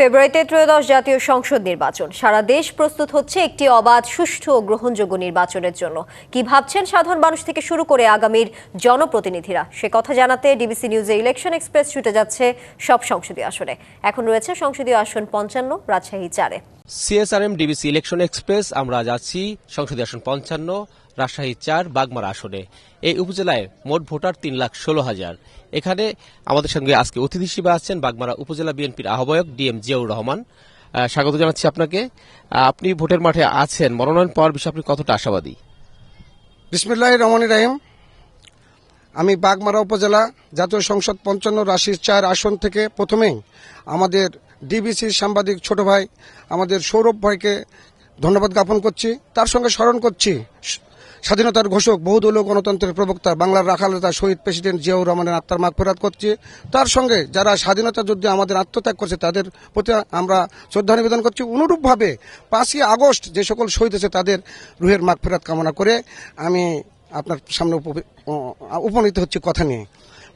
ফেব্রুয়ারিতে ত্রয়োদশ জাতীয় সংসদ নির্বাচন। সারা দেশ প্রস্তুত হচ্ছে একটি অবাধ, সুষ্ঠু ও গ্রহণযোগ্য নির্বাচনের জন্য। কি ভাবছেন সাধারণ মানুষ থেকে শুরু করে আগামীর জনপ্রতিনিধিরা? সে কথা জানাতে ডিবিসি নিউজে ইলেকশন এক্সপ্রেস ছুটে যাচ্ছে সব সংসদীয় আসনে। এখন রয়েছে সংসদীয় আসন পঞ্চান্ন, রাজশাহী চারে। সিএসআরএম ডিবিসি ইলেকশন এক্সপ্রেস, আমরা যাচ্ছি সংসদীয় আসন পঞ্চান্ন রাজশাহী চার, বাগমারা আসনে। এই উপজেলায় মোট ভোটার তিন লাখ ষোলো হাজার। এখানে আমাদের সঙ্গে আজকে অতিথি হিসেবে আছেন বাগমারা উপজেলা বিএনপির আহ্বায়ক ডিএম জিয়াউর রহমান। স্বাগত জানাচ্ছি আপনাকে। আপনি ভোটের মাঠে আছেন। মনোনয়ন পাওয়ার বিষয়ে আপনি কতটা আশাবাদী? বিসমিল্লাহ রহমান রাহিম। আমি বাগমারা উপজেলা জাতীয় সংসদ পঞ্চান্ন রাশির চার আসন থেকে প্রথমেই আমাদের ডিবিসির সাংবাদিক ছোট ভাই, আমাদের সৌরভ ভাইকে ধন্যবাদ জ্ঞাপন করছি। তার সঙ্গে স্মরণ করছি স্বাধীনতার ঘোষক বহুদলীয় গণতন্ত্রের প্রবক্তা, বাংলার রাখালতা শহীদ প্রেসিডেন্ট জিয়াউর রহমানের আত্মার মাগফেরাত করছি। তার সঙ্গে যারা স্বাধীনতা যুদ্ধে আমাদের আত্মত্যাগ করছে, তাদের প্রতি আমরা শ্রদ্ধা নিবেদন করছি। অনুরূপভাবে পাঁচই আগস্ট যে সকল শহীদ হয়েছে, তাদের রুহের মাগফেরাত কামনা করে আমি আপনার সামনে উপনীত হচ্ছে কথা নিয়ে।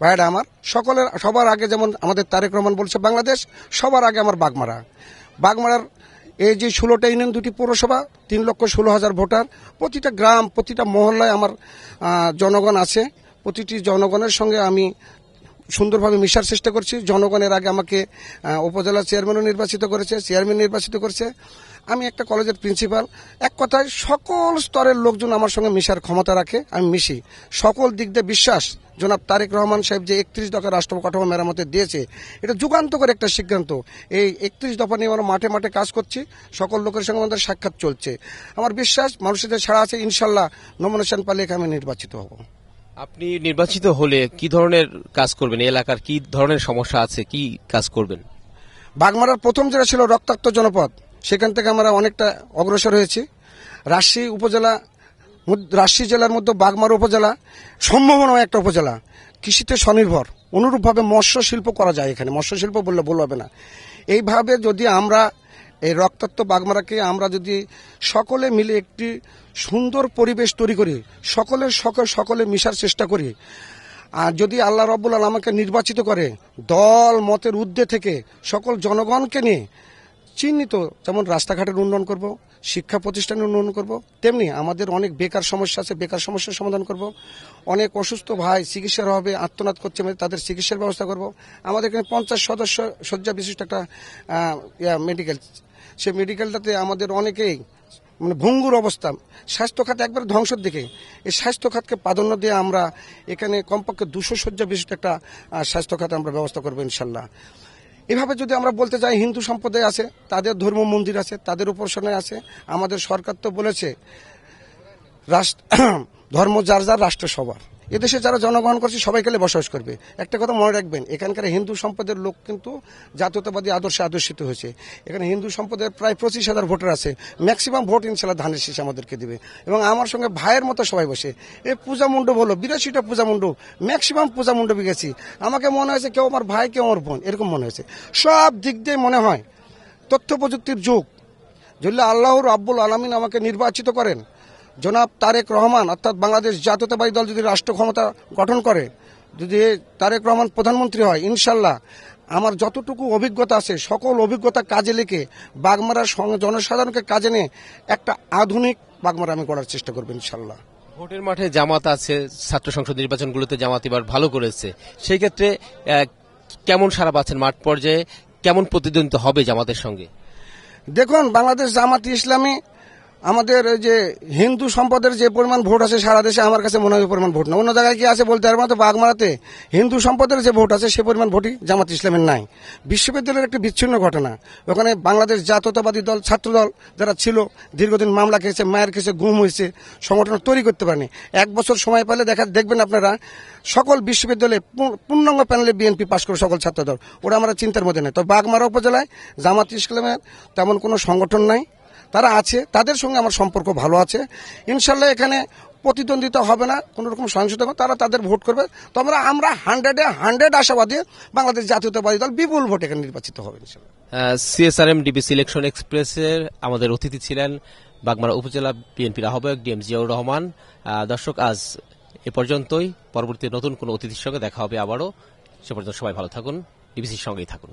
ভাইরা আমার, সকলের, সবার আগে যেমন আমাদের তারেক রহমান বলছে, বাংলাদেশ সবার আগে আমার বাগমারা। বাগমারার এই যে ষোলোটা ইউনিয়ন, দুটি পৌরসভা, তিন লক্ষ ষোলো হাজার ভোটার, প্রতিটা গ্রাম, প্রতিটা মহল্লায় আমার জনগণ আছে। প্রতিটি জনগণের সঙ্গে আমি সুন্দরভাবে মিশার চেষ্টা করছি। জনগণের আগে আমাকে উপজেলা চেয়ারম্যানও নির্বাচিত করেছে, চেয়ারম্যান নির্বাচিত করেছে। আমি একটা কলেজের প্রিন্সিপাল। এক কথায় সকল স্তরের লোকজন আমার সঙ্গে মিশার ক্ষমতা রাখে, আমি মিশি। সকল দিক দিয়ে বিশ্বাস, জনাব তারেক রহমান সাহেব যে একত্রিশ দফা রাষ্ট্র কাঠামো মেরামতে দিয়েছে, এটা যুগান্তকর একটা সিদ্ধান্ত। এই একত্রিশ দফা নিয়ে আমরা মাঠে মাঠে কাজ করছি, সকল লোকের সঙ্গে আমাদের সাক্ষাৎ চলছে। আমার বিশ্বাস, মানুষের ছাড়া আছে, ইনশাল্লাহ নমিনেশন পালে আমি নির্বাচিত হব। আপনি নির্বাচিত হলে কি ধরনের কাজ করবেন? এলাকার কি ধরনের সমস্যা আছে? কি কাজ করবেন? বাগমারার প্রথম যেটা ছিল রক্তাক্ত জনপদ। সেখান থেকে আমরা অনেকটা অগ্রসর হয়েছি। রাজশাহী উপজেলা রাজশাহী জেলার মধ্যে বাগমারা উপজেলা সম্ভাবনা একটা উপজেলা। কৃষিতে স্বনির্ভর। অনুরূপভাবে মৎস্য শিল্প করা যায় এখানে। মৎস্য শিল্প বললে ভুল হবে না। এইভাবে যদি আমরা এই রক্তাক্ত বাগমারাকে আমরা যদি সকলে মিলে একটি সুন্দর পরিবেশ তৈরি করি সকলের সকল সকলে মিশার চেষ্টা করি, আর যদি আল্লাহ রব্বুল আল আমাকে নির্বাচিত করে, দল, মতের ঊর্ধ্বে থেকে সকল জনগণকে নিয়ে চিহ্নিত যেমন রাস্তাঘাটের উন্নয়ন করব শিক্ষা প্রতিষ্ঠানের উন্নয়ন করব। তেমনি আমাদের অনেক বেকার সমস্যা আছে বেকার সমস্যার সমাধান করব। অনেক অসুস্থ ভাই চিকিৎসার অভাবে আত্মনাদ করছে মানে তাদের চিকিৎসার ব্যবস্থা করব। আমাদের এখানে পঞ্চাশ সদস্য শয্যা বিশিষ্ট একটা মেডিকেল সেই মেডিকেলটাতে আমাদের অনেকেই মানে ভঙ্গুর অবস্থা। স্বাস্থ্য খাত একবার ধ্বংসের দিকে। এই স্বাস্থ্য খাতকে প্রাধান্য দিয়ে আমরা এখানে কমপক্ষে দুশো শয্যা বিশিষ্ট একটা আহ, স্বাস্থ্য খাতে আমরা ব্যবস্থা করব ইনশাল্লাহ। এভাবে যদি আমরা বলতে চাই, হিন্দু সম্প্রদায় আছে, তাদের ধর্ম মন্দির আছে, তাদের উপাসনায় আছে, আমাদের সরকার তো বলেছে, রাষ্ট্র ধর্ম যার যার রাষ্ট্র সবার এদেশে যারা জনগ্রহণ করছে সবাই খেলে বসবাস করবে। একটা কথা মনে রাখবেন, এখানকার হিন্দু সম্পদের লোক কিন্তু জাতীয়তাবাদী আদর্শে আদর্শিত হয়েছে। এখানে হিন্দু সম্প্রদায়ের প্রায় পঁচিশ হাজার ভোটার আছে। ম্যাক্সিমাম ভোট ইনশাল্লাহ ধানের শীষ আমাদেরকে দেবে। এবং আমার সঙ্গে ভাইয়ের মতো সবাই বসে। এই পূজা মণ্ডপ হলো বিরাশিটা পূজা মণ্ডপ ম্যাক্সিমাম পূজা মণ্ডপে গেছি আমাকে মনে হয়েছে কেউ আমার ভাই, কেউ আমার বোন, এরকম মনে হয়েছে। সব দিক দিয়ে মনে হয় তথ্য প্রযুক্তির যুগ। যদি আল্লাহর আব্বুল আলমিন আমাকে নির্বাচিত করেন জনাব তারেক রহমান অর্থাৎ বাংলাদেশ জাতীয়তাবাদী দল যদি রাষ্ট্র ক্ষমতা গঠন করে যদি তারেক রহমান প্রধানমন্ত্রী হয় ইনশাল্লাহ আমার যতটুকু অভিজ্ঞতা আছে সকল অভিজ্ঞতা কাজে লিখে বাগমারার সঙ্গে জনসাধারণকে কাজে নিয়ে একটা আধুনিক বাগমারা আমি করার চেষ্টা করব ইনশাল্লাহ। ভোটের মাঠে জামাত আছে ছাত্র সংসদ নির্বাচনগুলোতে জামাত এবার ভালো করেছে। সেই ক্ষেত্রে কেমন সারা পাচ্ছেন মাঠ পর্যায়ে? কেমন প্রতিদ্বন্দ্বিতা হবে জামাতের সঙ্গে? দেখুন বাংলাদেশ জামাত ইসলামী আমাদের যে হিন্দু সম্পদের যে পরিমাণ ভোট আছে সারা দেশে, আমার কাছে মনে হয় পরিমাণ ভোট না। অন্য জায়গায় কি আছে বলতে পারব না? তো বাগমারাতে হিন্দু সম্পদের যে ভোট আছে, সে পরিমাণ ভোটই জামাত ইসলামের নাই। বিশ্ববিদ্যালয়ের একটি বিচ্ছিন্ন ঘটনা। ওখানে বাংলাদেশ জাতীয়তাবাদী দল, ছাত্রদল যারা ছিল, দীর্ঘদিন মামলা খেয়েছে, মায়ের খেয়েছে, গুম হয়েছে, সংগঠন তৈরি করতে পারেনি। এক বছর সময় পেলে দেখা, দেখবেন আপনারা, সকল বিশ্ববিদ্যালয়ে পূর্ণাঙ্গ প্যানেলে বিএনপি পাশ করে সকল ছাত্রদল। ওরা আমরা চিন্তার মধ্যে নেই। তো বাগমারা উপজেলায় জামাত ইসলামের তেমন কোনো সংগঠন নাই। তারা আছে, তাদের সঙ্গে আমার সম্পর্ক ভালো আছে। ইনশাল্লাহ এখানে প্রতিদ্বন্দ্বিতা হবে না, কোনো রকম সহিংসতা হবে তারা তাদের ভোট করবে। তো আমরা হান্ড্রেডে হান্ড্রেড আশাবাদী বাংলাদেশ জাতীয়তাবাদী দল বিপুল ভোট এখানে নির্বাচিত হবে সিএসআরএম ডিবিসি ইলেকশন এক্সপ্রেসের আমাদের অতিথি ছিলেন বাগমারা উপজেলা বিএনপির আহ্বায়ক ডিএম জিয়াউর রহমান। দর্শক, আজ এ পর্যন্তই। পরবর্তী নতুন কোনো অতিথির সঙ্গে দেখা হবে আবারও। সে পর্যন্ত সবাই ভালো থাকুন। ডিবিসির সঙ্গেই থাকুন।